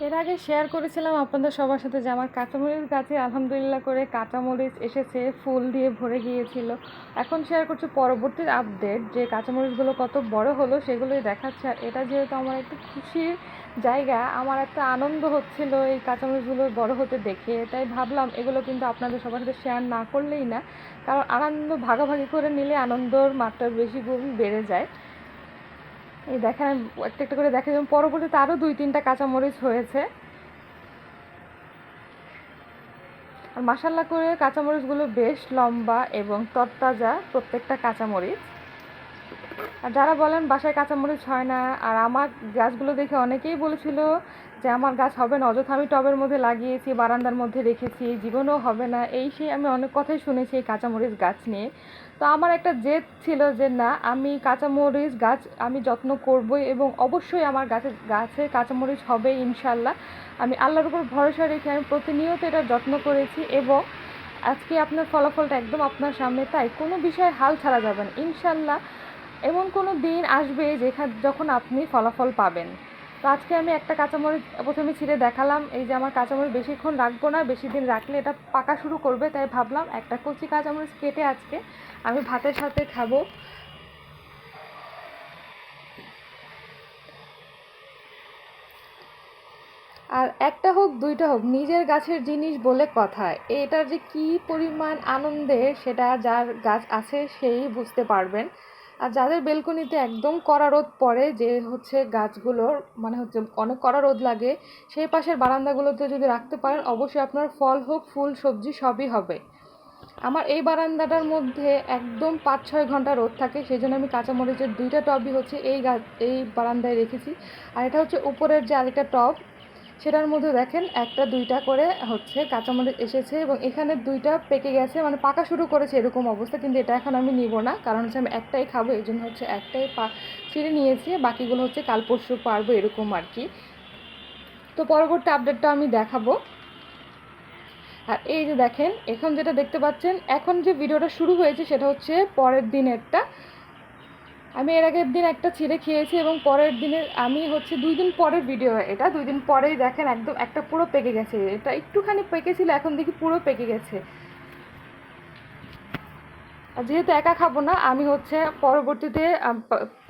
এর আগে শেয়ার করেছিলাম আপনাদের সবার সাথে যে আমার কাঁচামরিচ গাছে আলহামদুলিল্লাহ করে কাঁচামরিচ এসেছে, ফুল দিয়ে ভরে গিয়েছিল। এখন শেয়ার করছি পরবর্তী আপডেট যে কাঁচামরিচগুলো কত বড় হলো সেগুলোই দেখাচ্ছে। আর এটা যেহেতু আমার একটু খুশির জায়গা, আমার একটা আনন্দ হচ্ছিল এই কাঁচামরিচগুলো বড় হতে দেখে। তাই ভাবলাম এগুলো কিন্তু আপনাদের সবার সাথে শেয়ার না করলেই না, কারণ আনন্দ ভাগাভাগি করে নিলে আনন্দর মাত্রা বেশি গুণ বেড়ে যায়। এই দেখেন একটা একটা করে দেখা যেমন পরবর্তীতে আরও দুই, তিনটা কাঁচামরিচ হয়েছে। আর মাসাল্লা করে কাঁচামরিচগুলো বেশ লম্বা এবং তরতাজা প্রত্যেকটা কাঁচামরিচ। আর যারা বলেন বাসায় কাঁচামরিচ হয় না, আর আমার গাছগুলো দেখে অনেকেই বলেছিল যে আমার গাছ হবে না, অযথা আমি টবের মধ্যে লাগিয়েছি, বারান্দার মধ্যে রেখেছি জীবনও হবে না। এই সেই আমি অনেক কথাই শুনেছি এই কাঁচামরিচ গাছ নিয়ে। তো আমার একটা জেদ ছিল যে না, আমি কাঁচামরিচ গাছ আমি যত্ন করবই এবং অবশ্যই আমার গাছে গাছে কাঁচামরিচ হবে ইনশাল্লাহ। আমি আল্লাহর উপর ভরসা রেখে আমি প্রতিনিয়ত এটা যত্ন করেছি এবং আজকে আপনার ফলাফলটা একদম আপনার সামনে, তাই কোনো বিষয়ে হাল ছাড়া যাবে না। ইনশাল্লাহ এমন কোনো দিন আসবে যেখানে, যখন আপনি ফলাফল পাবেন। তো আজকে আমি একটা কাঁচামরিচ প্রথমে ছিঁড়ে দেখালাম, এই যে আমার কাঁচামরিচ বেশিক্ষণ রাখব না, বেশি দিন রাখলে এটা পাকা শুরু করবে, তাই ভাবলাম একটা কচি কাঁচামরিচ কেটে আজকে আমি ভাতের সাথে খাব। আর একটা হোক, দুইটা হোক, নিজের গাছের জিনিস বলে কথা, এটার যে কি পরিমাণ আনন্দের সেটা যার গাছ আছে সেই বুঝতে পারবেন। আর যাদের বেলকনিতে একদম কড়া রোদ পড়ে, যে হচ্ছে গাছগুলোর মানে হচ্ছে অনেক কড়া রোদ লাগে, সেই পাশের বারান্দাগুলোতে যদি রাখতে পারেন, অবশ্যই আপনার ফল হোক, ফুল, সবজি, সবই হবে। আমার এই বারান্দাটার মধ্যে একদম পাঁচ ছয় ঘণ্টা রোদ থাকে সেই জন্য আমি কাঁচামরিচের দুইটা টবই হচ্ছে এই গাছ এই বারান্দায় রেখেছি। আর এটা হচ্ছে উপরের যে আরেকটা টব সেটার মধ্যে দেখেন একটা, দুইটা করে হচ্ছে কাঁচামরিচ এসেছে এবং এখানে দুইটা পেকে গেছে মানে পাকা শুরু করেছে এরকম অবস্থা, কিন্তু এটা এখন আমি নিব না, কারণ হচ্ছে আমি একটাই খাব এই জন্য হচ্ছে একটাই পা ছিঁড়ে নিয়েছি, বাকিগুলো হচ্ছে কাল পরশু পারব এরকম আর কি। তো পরবর্তী আপডেটটা আমি দেখাবো। আর এই যে দেখেন, এখন যেটা দেখতে পাচ্ছেন, এখন যে ভিডিওটা শুরু হয়েছে সেটা হচ্ছে পরের দিনেরটা। আমি এর আগের দিন একটা ছিঁড়ে খেয়েছি এবং পরের দিনের, আমি হচ্ছে দুই দিন পরের ভিডিও এটা, দুই দিন পরেই দেখেন একদম একটা পুরো পেকে গেছে, এটা একটুখানি পেকেছিল এখন দেখি পুরো পেকে গেছে। যেহেতু একা খাব না, আমি হচ্ছে পরবর্তীতে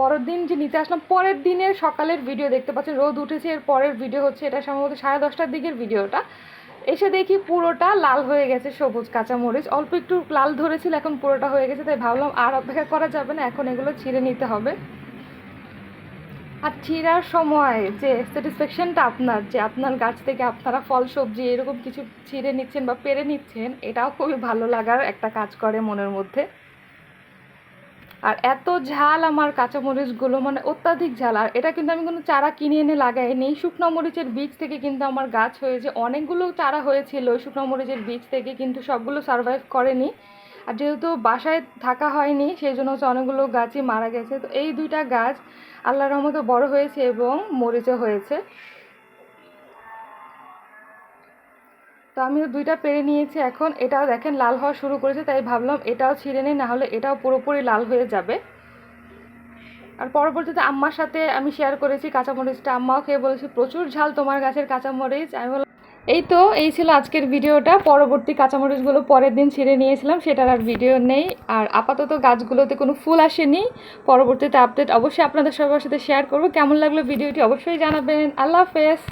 পরের দিন যে নিতে আসলাম, পরের দিনের সকালের ভিডিও দেখতে পাচ্ছেন, রোদ উঠেছে, এর পরের ভিডিও হচ্ছে, এটা সম্ভবত সাড়ে দশটার দিকের ভিডিওটা এসে দেখি পুরোটা লাল হয়ে গেছে, সবুজ কাঁচামরিচ অল্প একটু লাল ধরেছিল, এখন পুরোটা হয়ে গেছে, তাই ভাবলাম আর অপেক্ষা করা যাবে না, এখন এগুলো ছিঁড়ে নিতে হবে। আর ছিঁড়ার সময় যে স্যাটিসফ্যাকশনটা আপনার, যে আপনার গাছ থেকে আপনারা ফল, সবজি এরকম কিছু ছিঁড়ে নিচ্ছেন বা পেরে নিচ্ছেন, এটাও খুবই ভালো লাগার একটা কাজ করে মনের মধ্যে। আর এত ঝাল আমার কাঁচামরিচগুলো মানে অত্যাধিক ঝাল। আর এটা কিন্তু আমি কোনো চারা কিনে এনে লাগাইনি শুকনো মরিচের বীজ থেকে কিন্তু আমার গাছ হয়েছে। অনেকগুলো চারা হয়েছিল শুকনো মরিচের বীজ থেকে, কিন্তু সবগুলো সারভাইভ করেনি। আর যেহেতু বাসায় থাকা হয়নি সেই জন্য হচ্ছে অনেকগুলো গাছই মারা গেছে। তো এই দুইটা গাছ আল্লাহর রহমতে বড় হয়েছে এবং মরিচও হয়েছে। তো আমি দুইটা পেরে নিয়েছি এখন। এটাও দেখেন লাল হওয়া শুরু করেছে, তাই ভাবলাম এটাও ছিঁড়ে নিই নাহলে এটাও পুরোপুরি লাল হয়ে যাবে। আর পরবর্তীতে আম্মার সাথে আমি শেয়ার করেছি কাঁচামরিচটা। আম্মাও খেয়ে বলেছি, প্রচুর ঝাল তোমার গাছের কাঁচামরিচ। আমি বললাম, এই তো, এই ছিল আজকের ভিডিওটা। পরবর্তী কাঁচামরিচগুলো পরের দিন ছিঁড়ে নিয়েছিলাম, সেটার আর ভিডিও নেই। আর আপাতত গাছগুলোতে কোনো ফুল আসেনি। পরবর্তীতে আপডেট অবশ্যই আপনাদের সবার সাথে শেয়ার করব। কেমন লাগল ভিডিওটি অবশ্যই জানাবেন। আল্লাহ হাফেজ।